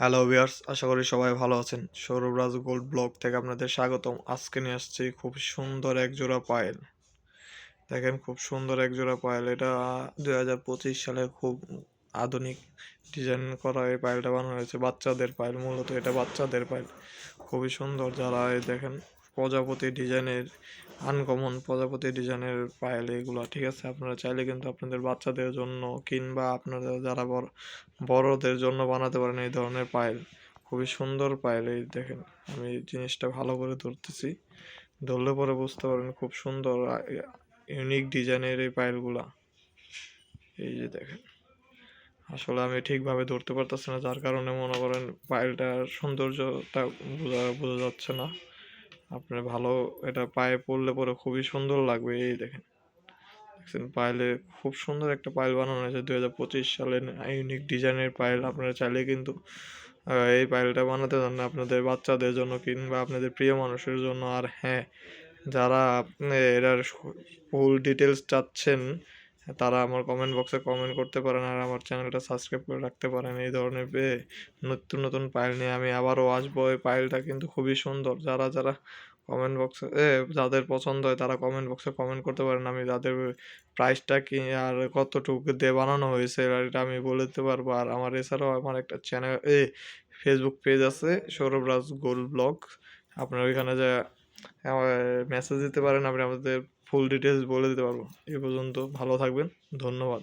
Hello viewers আশা করি সবাই ভালো আছেন। সৌরভ রাজ গোল্ড ব্লগ থেকে আপনাদের স্বাগতম। আজকে নিয়ে আসছি খুব সুন্দর এক জোড়া পায়েল। দেখেন খুব সুন্দর এক জোড়া পায়েল। এটা দুই হাজার পঁচিশ সালে খুব আধুনিক ডিজাইন করা এই পায়েলটা বানানো হয়েছে। বাচ্চাদের পায়েল, মূলত এটা বাচ্চাদের পায়েল। খুবই সুন্দর যারা এই দেখেন প্রজাপতি ডিজাইনের আনকমন প্রজাপতি ডিজাইনের পায়েল এগুলো, ঠিক আছে? আপনারা চাইলে কিন্তু আপনাদের বাচ্চাদের জন্য কিংবা আপনারা যারা বড়, বড়দের জন্য বানাতে পারেন এই ধরনের পায়েল খুবই সুন্দর পায়েল এই দেখেন, আমি জিনিসটা ভালো করে ধরতেছি। ধরলে পরে বুঝতে পারেন খুব সুন্দর ইউনিক ডিজাইনের এই পায়েলগুলা এই যে দেখেন, আসলে আমি ঠিকভাবে ধরতে পারতেছি না, যার কারণে মনে করেন পায়েলটার সৌন্দর্যটা বোঝা বোঝা যাচ্ছে না। আপনার ভালো এটা পায়ে পরলে পরে খুবই সুন্দর লাগবে, এই দেখেন। দেখছেন, পায়েলে খুব সুন্দর একটা পায়েল বানানো হয়েছে দু হাজার পঁচিশ সালে ইউনিক ডিজাইনের পায়েল। আপনারা চাইলে কিন্তু এই পায়েলটা বানাতে চান না, আপনাদের বাচ্চাদের জন্য কিংবা আপনাদের প্রিয় মানুষের জন্য। আর হ্যাঁ যারা এটার ফুল ডিটেলস চাচ্ছেন তারা আমার কমেন্ট বক্সে কমেন্ট করতে পারেন আর আমার চ্যানেলটা সাবস্ক্রাইব করে রাখতে পারেন। এই ধরনের বে- নতুন নতুন পায়েল নিয়ে আমি আবারও আসব। এই পায়েলটা কিন্তু খুবই সুন্দর। যারা যারা কমেন্ট বক্সে এ যাদের পছন্দ হয় তারা কমেন্ট বক্সে কমেন্ট করতে পারেন। আমি যাদের প্রাইসটা কি আর কতটুকু দিয়ে বানানো হয়েছে এটা আমি বলে দিতে পারব। আর আমার এছাড়াও আমার একটা চ্যানেল এ ফেসবুক পেজ আছে, সৌরভ রাজ গোল ব্লগ। আপনার ওইখানে যে মেসেজ দিতে পারেন আপনি আমাদের ফুল ডিটেলস বলে দিতে পারব। এ পর্যন্ত ভালো থাকবেন, ধন্যবাদ।